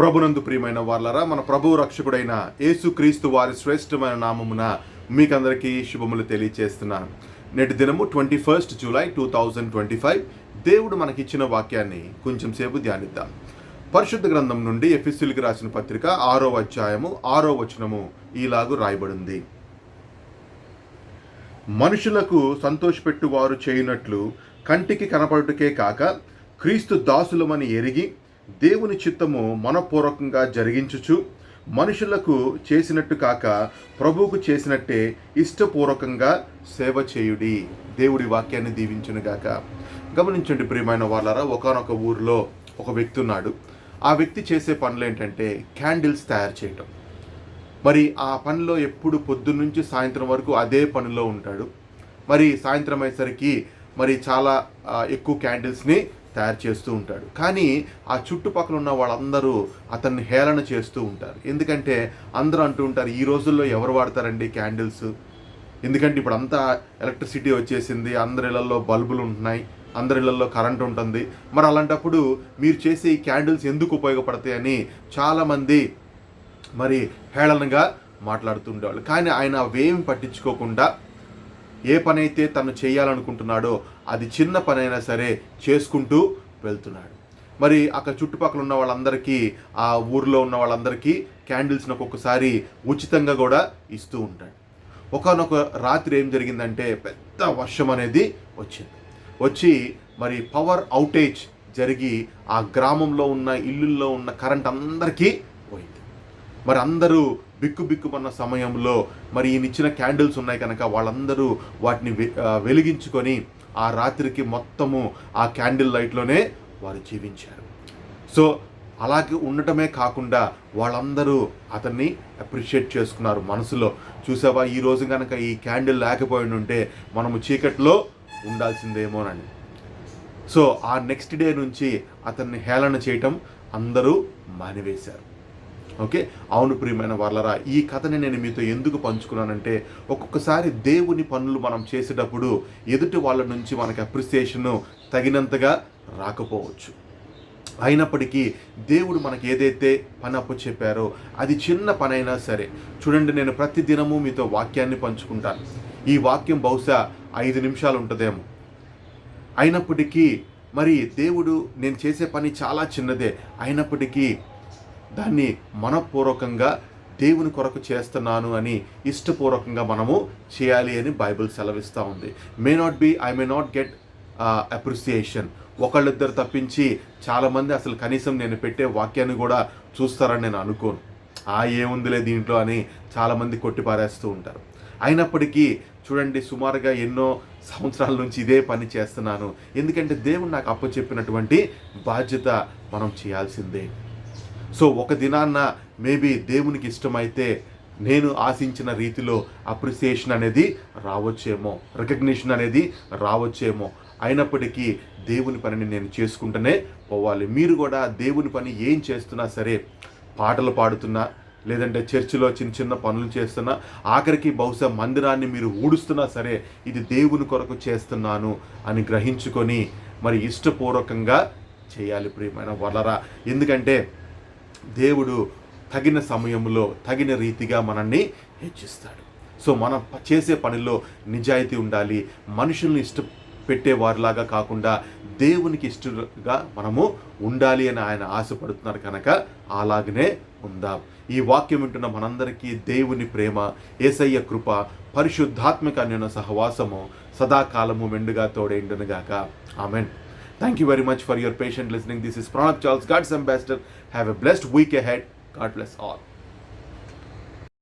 ప్రభునందు ప్రియమైన వాళ్ళరా మన ప్రభువు రక్షకుడైన యేసుక్రీస్తు వారి శ్రేష్టమైన నామమున మీకందరికీ శుభములు తెలియచేస్తున్నాను. నేటి దినము twenty first July two thousand twenty five. దేవుడు మనకిచ్చిన వాక్యాన్ని కొంచెం సేపు ధ్యానిద్దాం. పరిశుద్ధ గ్రంథం నుండి ఎఫ్ఎస్సీలకు రాసిన పత్రిక ఆరో అధ్యాయము ఆరో వచనము ఈలాగు రాయబడింది. మనుషులకు సంతోషపెట్టువారు చేయునట్లు కంటికి కనపడుటకే కాక క్రీస్తు దాసులమని ఎరిగి దేవుని చిత్తము మనపూర్వకంగా జరిగించుచు మనుషులకు చేసినట్టు కాక ప్రభువుకు చేసినట్టే ఇష్టపూర్వకంగా సేవ చేయుడి. దేవుడి వాక్యాన్ని దీవించునుగాక గమనించండి ప్రియమైన వాళ్ళరా ఒకనొక ఊరిలో ఒక వ్యక్తి ఉన్నాడు. ఆ వ్యక్తి చేసే పనులు ఏంటంటే క్యాండిల్స్ తయారు చేయటం. మరి ఆ పనిలో ఎప్పుడు పొద్దున్నుంచి సాయంత్రం వరకు అదే పనిలో ఉంటాడు. మరి సాయంత్రం అయ్యేసరికి మరి చాలా ఎక్కువ క్యాండిల్స్ని తయారు చేస్తూ ఉంటాడు. కానీ ఆ చుట్టుపక్కల ఉన్న వాళ్ళందరూ అతన్ని హేళన చేస్తూ ఉంటారు. ఎందుకంటే అందరూ అంటూ ఉంటారు ఈ రోజుల్లో ఎవరు వాడతారండి క్యాండిల్స్? ఎందుకంటే ఇప్పుడు అంతా ఎలక్ట్రిసిటీ వచ్చేసింది అందరి ఇళ్ళలో బల్బులు ఉంటున్నాయి అందరి ఇళ్ళలో కరెంట్ ఉంటుంది. మరి అలాంటప్పుడు మీరు చేసే ఈ క్యాండిల్స్ ఎందుకు ఉపయోగపడతాయని చాలామంది మరి హేళనగా మాట్లాడుతుండేవాళ్ళు కానీ ఆయన అవేమి పట్టించుకోకుండా ఏ పనైతే తను చేయాలనుకుంటున్నాడో అది చిన్న పనైనా సరే చేసుకుంటూ వెళ్తున్నాడు. మరి అక్కడ చుట్టుపక్కల ఉన్న వాళ్ళందరికీ ఆ ఊర్లో ఉన్న వాళ్ళందరికీ క్యాండిల్స్ని ఒక్కొక్కసారి ఉచితంగా కూడా ఇస్తూ ఉంటాడు. ఒకనొక రాత్రి ఏం జరిగిందంటే పెద్ద వర్షం అనేది వచ్చింది. వచ్చి మరి పవర్ అవుటేజ్ జరిగి ఆ గ్రామంలో ఉన్న ఇల్లుల్లో ఉన్న కరెంట్ అందరికీ పోయింది. మరి అందరూ బిక్కు బిక్కుమన్న సమయంలో మరి ఈయన ఇచ్చిన క్యాండిల్స్ ఉన్నాయి కనుక వాళ్ళందరూ వాటిని వె- వెలిగించుకొని ఆ రాత్రికి మొత్తము ఆ క్యాండిల్ లైట్లోనే వారు జీవించారు. సో అలాగే ఉండటమే కాకుండా వాళ్ళందరూ అతన్ని అప్రిషియేట్ చేసుకున్నారు మనసులో. చూసావా ఈ రోజు కనుక ఈ క్యాండిల్ లేకపోయి ఉంటే మనము చీకట్లో ఉండాల్సిందేమోనని సో ఆ నెక్స్ట్ డే నుంచి అతన్ని హేళన చేయటం అందరూ మానివేశారు. ఓకే? అవును ప్రియమైన వాళ్ళరా ఈ కథని నేను మీతో ఎందుకు పంచుకున్నానంటే ఒక్కొక్కసారి దేవుని పనులు మనం చేసేటప్పుడు ఎదుటి వాళ్ళ నుంచి మనకి అప్రిసియేషను తగినంతగా రాకపోవచ్చు. అయినప్పటికీ దేవుడు మనకి ఏదైతే పని అప్పు చెప్పారో అది చిన్న పని అయినా సరే. చూడండి నేను ప్రతి దినము మీతో వాక్యాన్ని పంచుకుంటాను. ఈ వాక్యం బహుశా ఐదు నిమిషాలు ఉంటుందేమో. అయినప్పటికీ మరి దేవుడు నేను చేసే పని చాలా చిన్నదే. అయినప్పటికీ దాన్ని మనపూర్వకంగా దేవుని కొరకు చేస్తున్నాను అని ఇష్టపూర్వకంగా మనము చేయాలి అని బైబిల్ సెలవిస్తూ ఉంది. May not be I may not get appreciation ఒకళ్ళిద్దరు తప్పించి చాలామంది అసలు కనీసం నేను పెట్టే వాక్యాన్ని కూడా చూస్తారని నేను అనుకోను. ఆ ఏముందిలే దీంట్లో అని చాలామంది కొట్టిపారేస్తూ ఉంటారు. అయినప్పటికీ చూడండి సుమారుగా ఎన్నో సంవత్సరాల నుంచి ఇదే పని చేస్తున్నాను. ఎందుకంటే దేవుడు నాకు అప్పచెప్పినటువంటి బాధ్యత మనం చేయాల్సిందే. సో ఒక దినాన్న మేబీ దేవునికి ఇష్టమైతే నేను ఆశించిన రీతిలో అప్రిసియేషన్ అనేది రావచ్చేమో రికగ్నిషన్ అనేది రావచ్చేమో. అయినప్పటికీ దేవుని పనిని నేను చేసుకుంటూనే పోవాలి. మీరు కూడా దేవుని పని ఏం చేస్తున్నా సరే పాటలు పాడుతున్నా లేదంటే చర్చిలో చిన్న చిన్న పనులు చేస్తున్నా ఆఖరికి బహుశా మందిరాన్ని మీరు ఊడుస్తున్నా సరే ఇది దేవుని కొరకు చేస్తున్నాను అని గ్రహించుకొని మరి ఇష్టపూర్వకంగా చేయాలి ప్రియమైన వలరా. ఎందుకంటే దేవుడు తగిన సమయంలో తగిన రీతిగా మనల్ని హెచ్చిస్తాడు. సో మనం చేసే పనిలో నిజాయితీ ఉండాలి. మనుషుల్ని ఇష్ట పెట్టేవారిలాగా కాకుండా దేవునికి ఇష్టగా మనము ఉండాలి అని ఆయన ఆశపడుతున్నారు కనుక అలాగనే ఉందాం. ఈ వాక్యం వింటున్న మనందరికీ దేవుని ప్రేమ ఏసయ్య కృప పరిశుద్ధాత్మక నేను సహవాసము సదాకాలము మెండుగా తోడేండునుగాక. Amen. Thank you very much for your patient listening. This is Pranab Charles, God's ambassador. Have a blessed week ahead. God bless all.